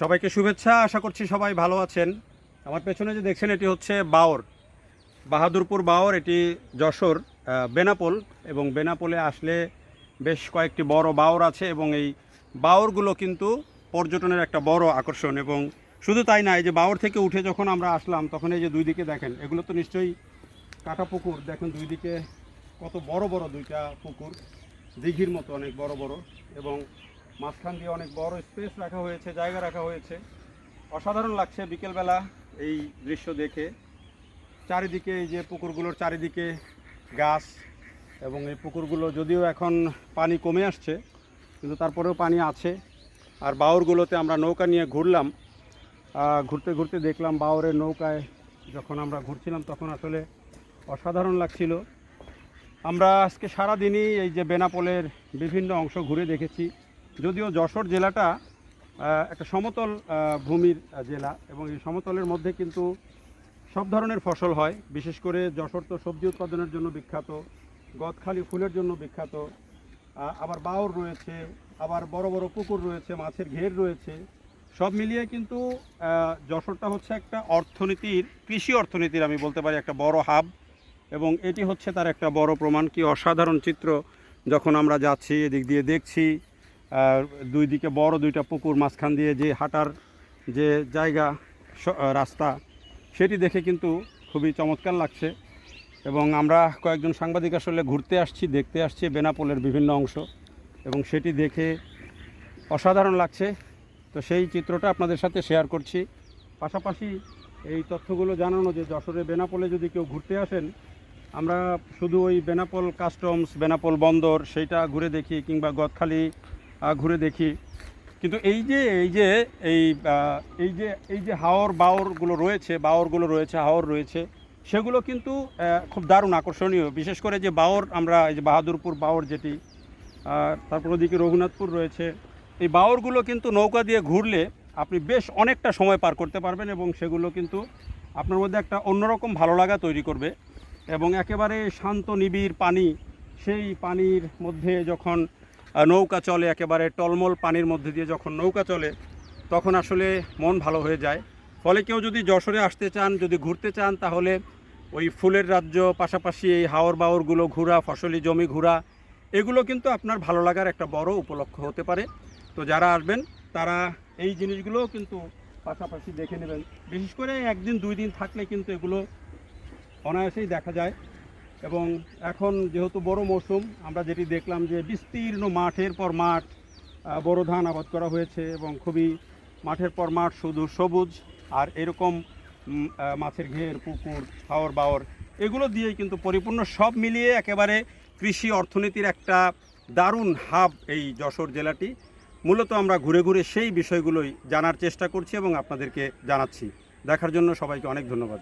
সবাইকে শুভেচ্ছা, আশা করছি সবাই ভালো আছেন। আমার পেছনে যে দেখছেন, এটি হচ্ছে বাওর, বাহাদুরপুর বাওর, এটি যশোর বেনাপোল এবং বেনাপোলে আসলে বেশ কয়েকটি বড় বাওর আছে এবং এই বাওরগুলো কিন্তু পর্যটনের একটা বড় আকর্ষণ এবং শুধু তাই না, এই যে বাওর থেকে উঠে যখন আমরা আসলাম, তখন এই যে দুই দিকে দেখেন, এগুলো তো নিশ্চয়ই কাটা পুকুর। দেখেন দুই দিকে কত বড় বড় দুইটা পুকুর, দিঘির মতো অনেক বড় বড় এবং মাঝখান দিয়ে অনেক বড় স্পেস রাখা হয়েছে, জায়গা রাখা হয়েছে। অসাধারণ লাগছে বিকেলবেলা এই দৃশ্য দেখে। চারিদিকে এই যে পুকুরগুলোর চারিদিকে গাছ এবং এই পুকুরগুলো যদিও এখন পানি কমে আসছে, কিন্তু তারপরেও পানি আছে। আর বাউরগুলোতে আমরা নৌকা নিয়ে ঘুরলাম। ঘুরতে ঘুরতে দেখলাম বাওরের নৌকায় যখন আমরা ঘুরছিলাম তখন আসলে অসাধারণ লাগছিল। আমরা আজকে সারা দিনই এই যে বেনাপোলের বিভিন্ন অংশ ঘুরে দেখেছি। যদিও যশোর জেলাটা একটা সমতল ভূমির জেলা এবং এই সমতলের মধ্যে কিন্তু সব ধরনের ফসল হয়। বিশেষ করে যশোর তো সবজি উৎপাদনের জন্য বিখ্যাত, গদখালি ফুলের জন্য বিখ্যাত আবার বাউর রয়েছে, আবার বড় বড় পুকুর রয়েছে, মাছের ঘের রয়েছে। সব মিলিয়ে কিন্তু যশোরটা হচ্ছে একটা অর্থনীতির, কৃষি অর্থনীতির আমি বলতে পারি একটা বড় হাব এবং এটি হচ্ছে তার একটা বড় প্রমাণ। কি অসাধারণ চিত্র যখন আমরা যাচ্ছি, এদিক দিয়ে দেখছি দুই দিকে বড় দুইটা পুকুর, মাঝখান দিয়ে যে হাঁটার যে জায়গা রাস্তা, সেটি দেখে কিন্তু খুবই চমৎকার লাগছে। এবং আমরা কয়েকজন সাংবাদিক আসলে ঘুরতে আসছি, দেখতে আসছি বেনাপোলের বিভিন্ন অংশ। এবং সেটি দেখে অসাধারণ লাগছে। তো সেই চিত্রটা আপনাদের সাথে শেয়ার করছি। পাশাপাশি এই তথ্যগুলো জানানো যে যশোরে বেনাপোলে যদি কেউ ঘুরতে আসেন, আমরা শুধু ওই বেনাপোল কাস্টমস, বেনাপোল বন্দর, সেইটা ঘুরে দেখি, কিংবা গদখালি ঘুরে দেখি। কিন্তু এই যে এই যে, এই এই যে এই যে হাওর বাওরগুলো রয়েছে বাওরগুলো রয়েছে, হাওর রয়েছে, সেগুলো কিন্তু খুব দারুণ আকর্ষণীয়। বিশেষ করে যে বাওর, আমরা এই যে বাহাদুরপুর বাওর যেটি আর তারপর ওদিকে রঘুনাথপুর রয়েছে, এই বাওরগুলো কিন্তু নৌকা দিয়ে ঘুরলে আপনি বেশ অনেকটা সময় পার করতে পারবেন এবং সেগুলো কিন্তু আপনার মধ্যে একটা অন্যরকম ভালো লাগা তৈরি করবে। এবং একেবারে শান্ত নিবিড় পানি, সেই পানির মধ্যে যখন নৌকা চলে একেবারে টলমল পানির মধ্যে দিয়ে যখন নৌকা চলে, তখন আসলে মন ভালো হয়ে যায়। ফলে কেউ যদি যশোরে আসতে চান, যদি ঘুরতে চান, তাহলে ওই ফুলের রাজ্য, পাশাপাশি এই হাওর বাওরগুলো ঘোরা, ফসলি জমি ঘোরা, এগুলো কিন্তু আপনার ভালো লাগার একটা বড় উপলক্ষ হতে পারে। তো যারা আসবেন, তারা এই জিনিসগুলোও কিন্তু পাশাপাশি দেখে নেবেন। বিশেষ করে একদিন, দুই দিন থাকলে কিন্তু এগুলো অনায়াসেই দেখা যায়। এবং এখন যেহেতু বড় মৌসুম, আমরা যেটি দেখলাম যে বিস্তীর্ণ মাঠের পর মাঠ বড় ধান আবাদ করা হয়েছে এবং খুবই মাঠের পর মাঠ শুধু সবুজ আর এরকম মাছের ঘের, পুকুর হাওর বাওর এগুলো দিয়েই কিন্তু পরিপূর্ণ সব মিলিয়ে একেবারে কৃষি অর্থনীতির একটা দারুণ হাব এই যশোর জেলাটি। মূলত আমরা ঘুরে ঘুরে সেই বিষয়গুলোই জানার চেষ্টা করছি এবং আপনাদেরকে জানাচ্ছি। দেখার জন্য সবাইকে অনেক ধন্যবাদ।